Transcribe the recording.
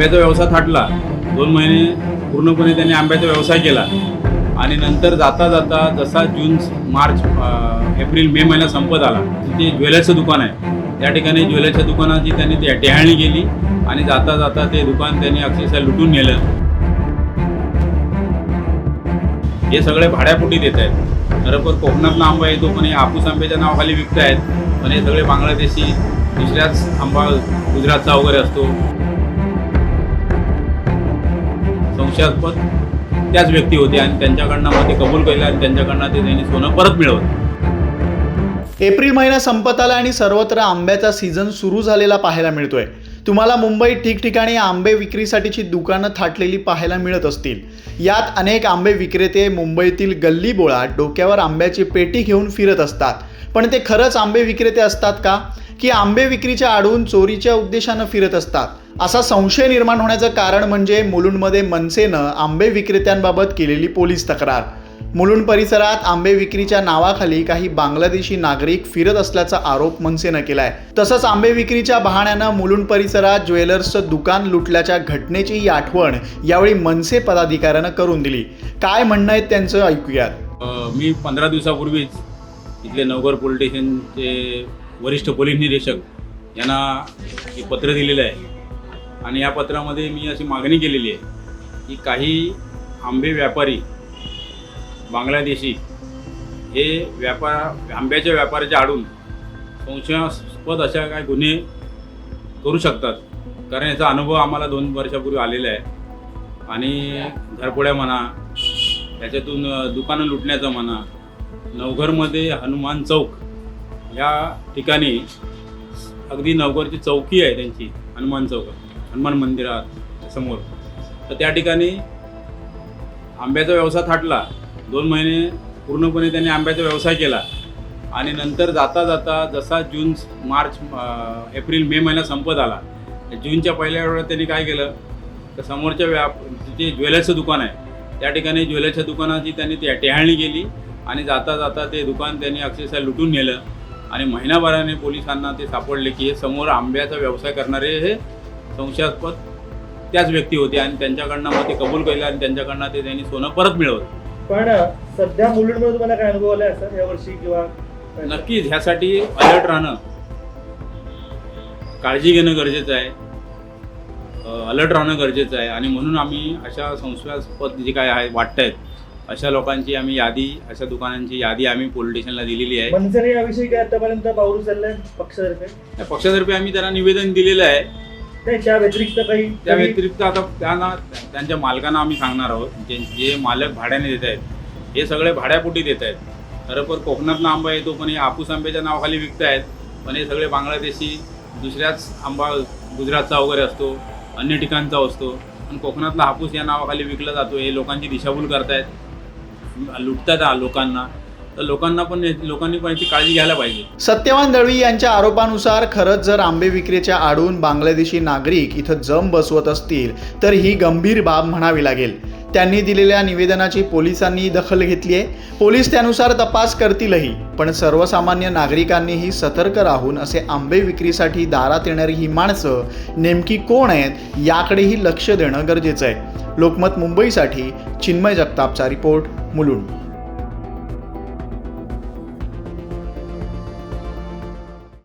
आंब्याचा व्यवसाय थाटला. दोन महिने पूर्णपणे त्यांनी आंब्याचा व्यवसाय केला. आणि नंतर जाता जाता जसा जून मार्च एप्रिल मे महिना संपत आला. तिथे ज्वेलर्सचं दुकान आहे. त्या ठिकाणी ज्वेलर्सच्या दुकानाची त्यांनी ती टेहाळणी केली आणि जाता जाता ते दुकान त्यांनी अक्षरशः लुटून नेलं. हे सगळे भाड्यापोटी देत आहेत. खरं पण कोकणातला आंबा येतो पण हे हापूस आंब्याच्या नावाखाली विकत आहेत पण हे सगळे बांगलादेशी दुसऱ्याच आंबा गुजरातचा वगैरे असतो. संशयास्पद त्याच व्यक्ती होते आणि त्यांच्याकडनं मग ते कबूल केलं आणि त्यांच्याकडनं ते त्यांनी सोनं परत मिळवलं. एप्रिल महिना संपत आला आणि सर्वत्र आंब्याचा सीझन सुरू झालेला पाहायला मिळतोय. तुम्हाला मुंबईत ठिकठिकाणी आंबे विक्रीसाठीची दुकानं थाटलेली पाहायला मिळत असतील. यात अनेक आंबे विक्रेते मुंबईतील गल्ली बोळात डोक्यावर आंब्याची पेटी घेऊन फिरत असतात. पण ते खरंच आंबे विक्रेते असतात का? की आंबे विक्रीच्या आडून चोरीच्या उद्देशानं फिरत असतात. असा संशय निर्माण होण्याचं कारण म्हणजे मुलुंडमध्ये मनसेनं आंबे विक्रेत्यांबाबत केलेली पोलीस तक्रार. मुलुंड परिसरात आंबे विक्रीच्या नावाखाली काही बांगलादेशी नागरिक फिरत असल्याचा आरोप मनसेनं केलाय. तसंच आंबे विक्रीच्या बहाण्यानं मुलुंड परिसरात ज्वेलर्सचं दुकान लुटल्याच्या घटनेची आठवण यावेळी मनसे पदाधिकाऱ्यानं करून दिली. काय म्हणणं आहे त्यांचं? ऐकूयात. मी पंधरा दिवसापूर्वीच इथले नवघर पोलीस स्टेशनचे वरिष्ठ पोलीस निरीक्षक यांना हे पत्र दिलेलं आहे. आणि या पत्रामध्ये मी अशी मागणी केलेली आहे की काही आंबे व्यापारी बांगलादेशी हे व्यापार आंब्याच्या व्यापाराच्या आडून संशयास्पद अशा काय गुन्हे करू शकतात. कारण याचा अनुभव आम्हाला दोन वर्षापूर्वी आलेला आहे. आणि घरपोड्या म्हणा त्याच्यातून दुकानं लुटण्याचं म्हणा नवघरमध्ये हनुमान चौक ह्या ठिकाणी अगदी नवघरची चौकी आहे त्यांची हनुमान चौक. हनुमान मंदिरात समोर तर त्या ठिकाणी आंब्याचा व्यवसाय थाटला. दोन महिने पूर्णपणे त्यांनी आंब्याचा व्यवसाय केला. आणि नंतर जाता जाता जसा जून मार्च एप्रिल मे महिना संपत आला जूनच्या पहिल्या वेळेला त्यांनी काय केलं? तर समोरच्या व्याप जे ज्वेलर्सचं दुकान आहे त्या ठिकाणी ज्वेलर्सच्या दुकानाची त्यांनी त्या टेहाळणी केली. आणि जाता जाता ते दुकान त्यांनी अक्षरशः लुटून नेलं. आणि महिनाभराने पोलिसांना ते सापडले की हे समोर आंब्याचा व्यवसाय करणारे हे संशयास्पद त्याच व्यक्ती होते आणि त्यांच्याकडनं मग ते कबूल केलं आणि त्यांच्याकडनं ते त्यांनी सोनं परत मिळवलं. पण सध्या मुलुंडमध्ये तुम्हाला काय अनुभव वर्षी किंवा नक्कीच ह्यासाठी अलर्ट राहणं काळजी घेणं गरजेचं आहे. अलर्ट राहणं गरजेचं आहे. आणि म्हणून आम्ही अशा संशयास्पद जे काय आहे वाटत आहेत अशा लोकांची आम्ही यादी अशा दुकानांची यादी आम्ही पोलीस स्टेशनला दिलेली आहे. याविषयी काय आतापर्यंत पाऊल उचललंय पक्षातर्फे? त्या पक्षातर्फे आम्ही त्यांना निवेदन दिलेलं आहे. नाही त्या व्यतिरिक्त काही त्या व्यतिरिक्त आता त्यांना त्यांच्या मालकांना आम्ही सांगणार आहोत. जे जे मालक भाड्याने देत आहेत हे सगळे भाड्यापोटी देत आहेत. खरं पण कोकणातला आंबा येतो पण हे हापूस आंब्याच्या नावाखाली विकत आहेत पण हे सगळे बांगलादेशी दुसऱ्याच आंबा गुजरातचा वगैरे असतो अन्य ठिकाणचा असतो. पण कोकणातला हापूस या नावाखाली विकला जातो. हे लोकांची दिशाभूल करतायत. लुटतात लोकांना. तर लोकांना पण लोकांनी पण याची काळजी घ्यायला पाहिजे. सत्यवान दळवी यांच्या आरोपानुसार खरंच जर आंबे विक्रीच्या आडून बांगलादेशी नागरिक इथं जम बसवत असतील तर ही गंभीर बाब म्हणावी लागेल. त्यांनी दिलेल्या निवेदनाची पोलिसांनी दखल घेतली आहे. पोलीस त्यानुसार तपास करतीलही पण सर्वसामान्य नागरिकांनीही सतर्क राहून असे आंबे विक्रीसाठी दारात येणारी ही माणसं नेमकी कोण आहेत याकडेही लक्ष देणं गरजेचं आहे. लोकमत मुंबईसाठी चिन्मय जगतापचा रिपोर्ट मुलुंड.